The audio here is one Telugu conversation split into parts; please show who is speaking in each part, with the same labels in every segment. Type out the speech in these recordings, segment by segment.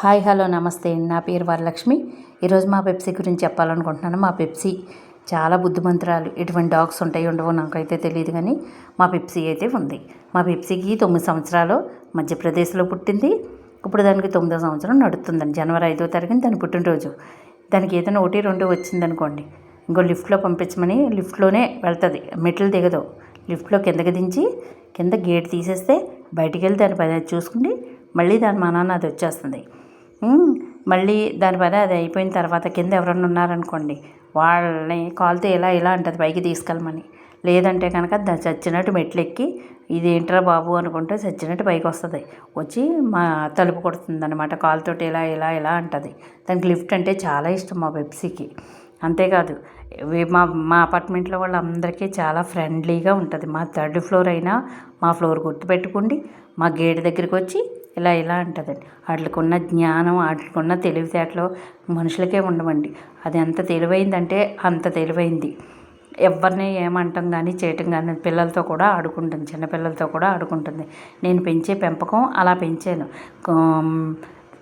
Speaker 1: హాయ్ హలో నమస్తే. నా పేరు వరలక్ష్మి. ఈరోజు మా పెప్సీ గురించి చెప్పాలనుకుంటున్నాను. మా పెప్సీ చాలా బుద్ధిమంతురాలు. ఎటువంటి డాగ్స్ ఉంటాయి ఉండవో నాకైతే తెలియదు కానీ మా పెప్సీ అయితే ఉంది. మా పెప్సీకి తొమ్మిది సంవత్సరాలు మధ్యప్రదేశ్లో పుట్టింది. ఇప్పుడు దానికి తొమ్మిదో సంవత్సరం నడుస్తుందండి జనవరి ఐదో తారీఖున దాని పుట్టినరోజు. దానికి ఏదైనా ఒకటి రెండు వచ్చిందనుకోండి ఇంకో లిఫ్ట్లో పంపించమని లిఫ్ట్లోనే వెళ్తుంది. మెట్లు దిగదు. లిఫ్ట్లో కిందకి దించి కింద గేట్ తీసేస్తే బయటికి వెళ్ళి దాని పని అది చూసుకుని మళ్ళీ దాని మా నాన్న అది వచ్చేస్తుంది. మళ్ళీ దాని పని అది అయిపోయిన తర్వాత కింద ఎవరన్నా ఉన్నారనుకోండి వాళ్ళని కాల్తో ఇలా ఇలా అంటుంది పైకి తీసుకెళ్ళమని. లేదంటే కనుక దా- చచ్చినట్టు మెట్లు ఎక్కి ఇదేంట్రా బాబు అనుకుంటే చచ్చినట్టు పైకి వస్తుంది వచ్చి మా తలుపు కొడుతుంది అనమాట కాలుతోటి ఇలా ఇలా ఇలా అంటుంది. దానికి లిఫ్ట్ అంటే చాలా ఇష్టం మా పెప్సీకి. అంతేకాదు మా మా అపార్ట్మెంట్లో వాళ్ళందరికీ చాలా ఫ్రెండ్లీగా ఉంటుంది. మా థర్డ్ ఫ్లోర్ అయినా మా ఫ్లోర్ గుర్తుపెట్టుకోండి మా గేట్ దగ్గరికి వచ్చి ఇలా ఇలా అంటుందండి. వాటికున్న జ్ఞానం వాటికున్న తెలివితేటలు మనుషులకే ఉండవండి. అది ఎంత తెలివైందంటే అంత తెలివైంది. ఎవరిని ఏమంటాం కానీ చేయటం కానీ పిల్లలతో కూడా ఆడుకుంటుంది. చిన్నపిల్లలతో కూడా ఆడుకుంటుంది. నేను పెంచే పెంపకం అలా పెంచాను.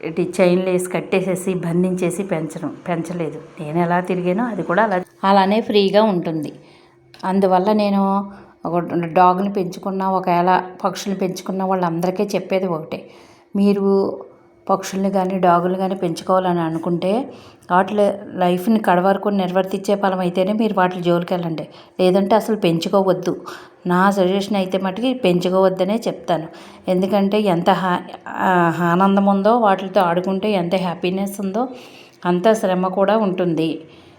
Speaker 1: ఇటు చైన్లు వేసి కట్టేసేసి బంధించేసి పెంచడం పెంచలేదు. నేను ఎలా తిరిగానో అది కూడా అలా అలానే ఫ్రీగా ఉంటుంది. అందువల్ల నేను ఒక డాగ్ని పెంచుకున్న ఒకవేళ పక్షుల్ని పెంచుకున్న వాళ్ళందరికీ చెప్పేది ఒకటే. మీరు పక్షుల్ని కానీ డాగులు కానీ పెంచుకోవాలని అనుకుంటే వాటి లైఫ్ని కడవరకు నిర్వర్తించే ఫలం అయితేనే మీరు వాటి జోలికి వెళ్ళండి లేదంటే అసలు పెంచుకోవద్దు. నా సజెషన్ అయితే మటుకి పెంచుకోవద్దనే చెప్తాను. ఎందుకంటే ఎంత హా ఆనందం ఉందో వాటితో ఆడుకుంటే ఎంత హ్యాపీనెస్ ఉందో అంత శ్రమ కూడా ఉంటుంది.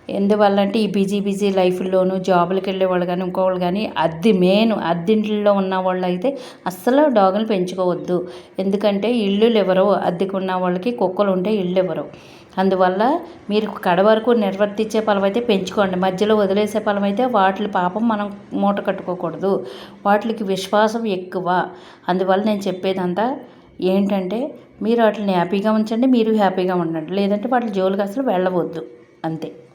Speaker 1: ఎందువల్ల అంటే ఈ బిజీ బిజీ లైఫ్లోనూ జాబులకు వెళ్ళే వాళ్ళు కానీ ఇంకోవాళ్ళు కానీ అద్దె మెయిన్ అద్దెంట్లో ఉన్న వాళ్ళు అయితే అస్సలు డాగులు పెంచుకోవద్దు. ఎందుకంటే ఇళ్ళు ఎవరో అద్దెకున్న వాళ్ళకి కుక్కలు ఉంటే ఇల్లు ఎవరో అందువల్ల మీరు కడ వరకు నిర్వర్తించే పొలం అయితే పెంచుకోండి. మధ్యలో వదిలేసే పొలం అయితే వాటి పాపం మనం మూట కట్టుకోకూడదు. వాటికి విశ్వాసం ఎక్కువ. అందువల్ల నేను చెప్పేదంతా ఏంటంటే మీరు వాటిని హ్యాపీగా ఉంచండి మీరు హ్యాపీగా ఉండండి. లేదంటే వాటి జోలికి అసలు వెళ్ళవద్దు. అంతే.